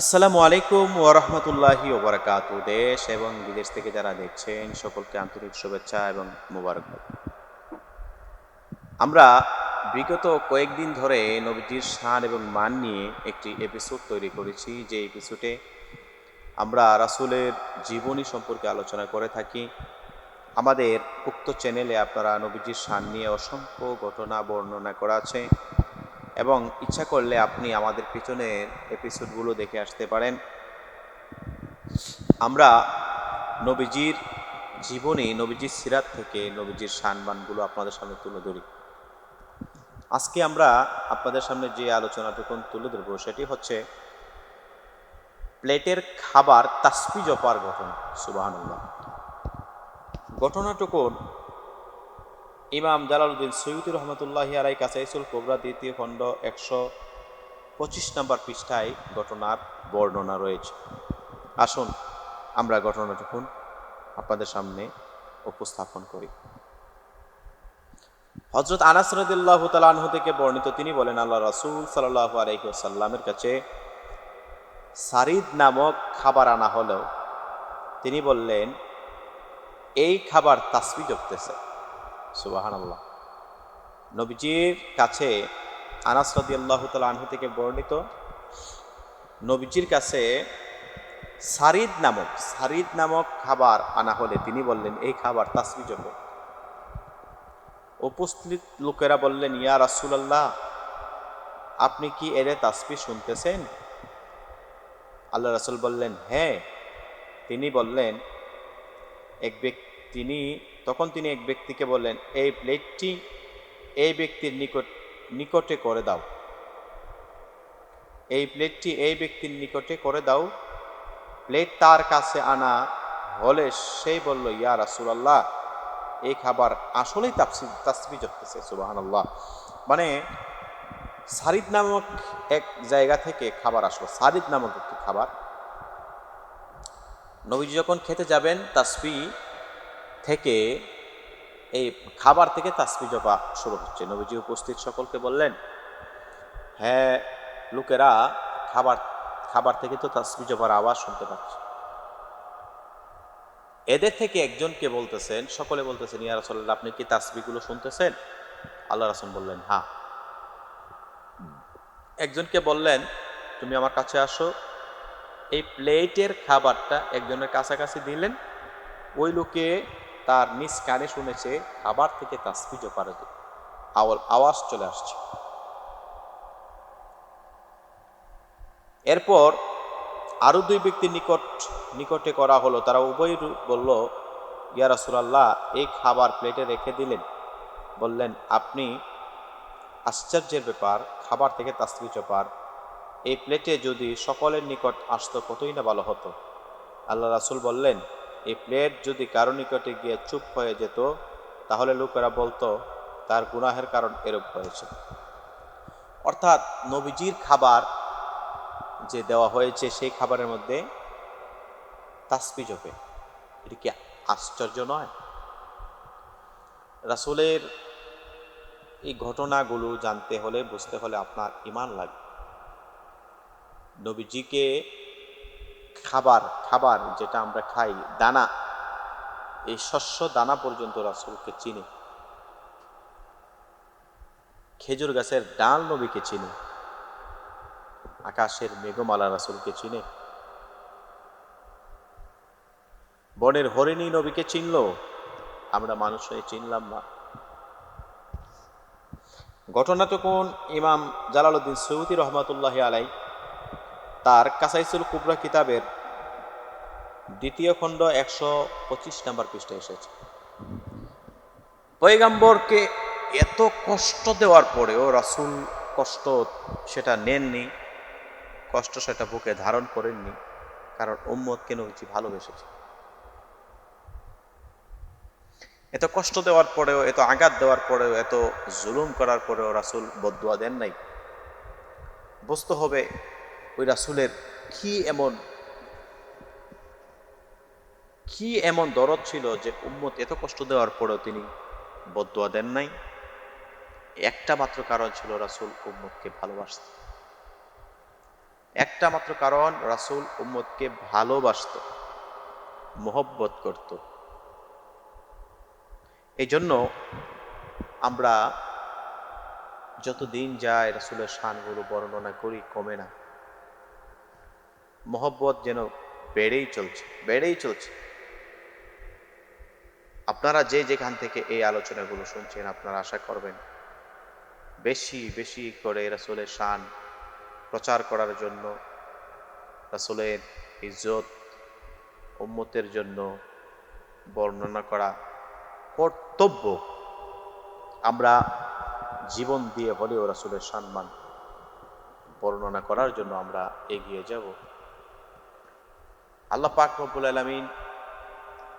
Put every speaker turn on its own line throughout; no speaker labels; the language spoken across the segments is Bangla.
আসসালামু আলাইকুম ওরহমতুল্লাহি ওবরাকাত দেশ এবং বিদেশ থেকে যারা দেখছেন, সকলকে আন্তরিক শুভেচ্ছা এবং মোবারকবাদ। আমরা বিগত কয়েকদিন ধরে নবীজির শান এবং মান নিয়ে একটি এপিসোড তৈরি করেছি। যে এপিসোডে আমরা রাসুলের জীবনী সম্পর্কে আলোচনা করে থাকি। আমাদের উক্ত চ্যানেলে আপনারা নবীজির শান নিয়ে অসংখ্য ঘটনা বর্ণনা করা আছে। এবং ইচ্ছা করলে আপনি আমাদের পিছনের এপিসোডগুলো দেখে আসতে পারেন। আমরা নবীজির জীবনী, নবীজির সিরাত থেকে নবীজির সানবানগুলো আপনাদের সামনে তুলে ধরি। আজকে আমরা আপনাদের সামনে যে আলোচনাটুকুন তুলে ধরবো, সেটি হচ্ছে প্লেটের খাবার তাসপি জপার ঘটনা সুবাহানুল্লাহ। ঘটনাটুকুন ইমাম জালালউদ্দিন সৈয়দ রহমতুল্লাহ আলাই কাসাইসুল কোবরা দ্বিতীয় খণ্ড একশো পঁচিশ নম্বর পৃষ্ঠায় ঘটনার বর্ণনা রয়েছে। আসুন, আমরা ঘটনাটুকুন আপনাদের সামনে উপস্থাপন করি। হজরত আনাস রদুল্লাহ তালাহ থেকে বর্ণিত তিনি বলেন, আল্লাহ রাসুল সাল্লাহ আলাইসাল্লামের কাছে সারিদ নামক খাবার আনা হলেও তিনি বললেন, এই খাবার তাসবি জপতেছে। সুবাহান নবীজির কাছে আনাস রদি আল্লাহ আনহু থেকে বর্ণিত, নবীজির কাছে সারিদ নামক সারিদ নামক খাবার আনা হলে তিনি বললেন, এই খাবার জন্য উপস্থিত লোকেরা বললেন, ইয়া রাসুলাল্লাহ, আপনি কি এরে তাসবি শুনতেছেন? আল্লাহ রাসুল বললেন হ্যাঁ। তিনি বললেন, এক ব্যক্তি তিনি তখন তিনি এক ব্যক্তিকে বললেন, এই প্লেটটি এই ব্যক্তির নিকট, নিকটে করে দাও। এই প্লেটটি এই ব্যক্তির নিকটে করে দাও। প্লেট তার কাছে আনা হলে সেই বলল, ইয়া রাসুলাল্লাহ, এই খাবার আসলেই তাপসি তাসবি করতেছে সুবাহান আল্লাহ মানে সারিদ নামক এক জায়গা থেকে খাবার আসলো, সারিদ নামক একটি খাবার। নবীজি যখন খেতে যাবেন তাসবি থেকে এই খাবার থেকে তাসবি জপা শুরু হচ্ছে। নবীজি উপস্থিত, সকলকে বললেন হ্যাঁ লোকেরা খাবার খাবার থেকে তো তাসবি জপার আওয়াজ শুনতে পাচ্ছে। এদের থেকে একজনকে বলতেছেন, সকলে বলতেছেন, ইয়া রাসল্লাহ আপনি কি তাসবিগুলো শুনতেছেন? আল্লাহ রাসুল বললেন হ্যাঁ। একজনকে বললেন, তুমি আমার কাছে আসো। এই প্লেটের খাবারটা একজনের কাছাকাছি দিলেন। ওই লোকে তার নিজ কানে শুনেছে খাবার থেকে তাসবি জপার আওয়াল আওয়াজ চলে আসছে। এরপর আরও দুই ব্যক্তির নিকট, নিকটে করা হলো। তারা উভয় বলল, ইয়া রাসুলাল্লাহ, এই খাবার প্লেটে রেখে দিলেন। বললেন, আপনি আশ্চর্যের ব্যাপার, খাবার থেকে তাসবি চপার এই প্লেটে যদি সকলের নিকট আসতো, কতই না ভালো হতো? আল্লাহ রাসুল বললেন এই প্লেট যদি কারও নিকটে গিয়ে চুপ হয়ে যেত, তাহলে লোকেরা বলতো, তার গুনাহের কারণ এরূপ হয়েছে। অর্থাৎ নবীজির খাবার যে দেওয়া হয়েছে, সেই খাবারের মধ্যে তাসপি জপে এটি কি আশ্চর্য নয়? রাসুলের এই ঘটনাগুলো জানতে হলে, বুঝতে হলে আপনার ইমান লাগবে নবীজিকে খাবার খাবার যেটা আমরা খাই, দানা। এই শস্য, দানা পর্যন্ত রাসুলকে চিনে। খেজুর গাছের ডাল নবীকে চিনে। আকাশের মেঘমালা রাসুলকে চিনে। বনের হরিণী নবীকে চিনল। আমরা মানুষ হয়ে চিনলাম না। ঘটনা তো কোন? ইমাম জালালউদ্দিন সৌদি রহমতুল্লাহ আলাই তার কাসাইসুল কুবরা কিতাবের দ্বিতীয় খণ্ড একশো পঁচিশ নাম্বার পৃষ্ঠে এসেছে। পয়গাম্বরকে এত কষ্ট দেওয়ার পরেও রাসুল কষ্ট সেটা নেননি, কষ্ট সেটা বুকে ধারণ করেননি, কারণ উম্মতকে নবীজি ভালোবেসেছে? এত কষ্ট দেওয়ার পরেও, এত আঘাত দেওয়ার পরেও, এত জুলুম করার পরেও রাসুল বদুয়া দেন নাই। বুঝতে হবে ওই রাসুলের কি এমন কি এমন দরদ ছিল যে উম্মত এত কষ্ট দেওয়ার পরেও তিনি বদুয়া দেন নাই? একটা মাত্র কারণ ছিল রাসুল উম্মতকে ভালোবাসতে। একটা মাত্র কারণ রাসূল উম্মতকে ভালোবাসত, মোহব্বত করত। এই জন্য আমরা যতদিন যায় রাসূলের শানগুলো বর্ণনা করি, কমে না। মোহব্বত যেন বেড়েই চলছে বেড়েই চলছে। আপনারা যে যেখান থেকে এই আলোচনাগুলো শুনছেন, আপনারা আশা করবেন বেশি বেশি করে রাসূলের শান প্রচার করার জন্য, রাসূলের ইজ্জত উম্মতের জন্য বর্ণনা করা কর্তব্য আমরা জীবন দিয়ে হলেও রাসূলের সম্মান বর্ণনা করার জন্য আমরা এগিয়ে যাব। আল্লাহ পাক রব্বুল আলামিন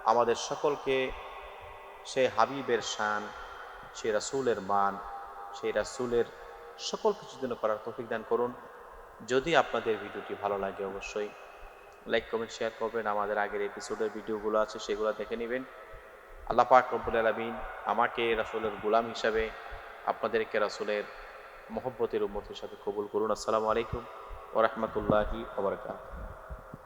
আমাদের সকলকে সে হাবিবের শান, সে রাসূলের মান সেই রাসুলের সকল কিছু যেন করার তৌফিক দান করুন। যদি আপনাদের ভিডিওটি ভালো লাগে অবশ্যই লাইক, কমেন্ট, শেয়ার করবেন। আমাদের আগের এপিসোডের ভিডিওগুলো আছে, সেগুলো দেখে নেবেন। আল্লাহ পাক রব্বুল আলামিন আমাকে রাসুলের গোলাম হিসাবে, আপনাদেরকে রাসূলের মোহব্বতের উম্মত হিসাবে কবুল করুন। আসসালামু আলাইকুম ওয়া রাহমাতুল্লাহি ওয়া বারাকাতুহু।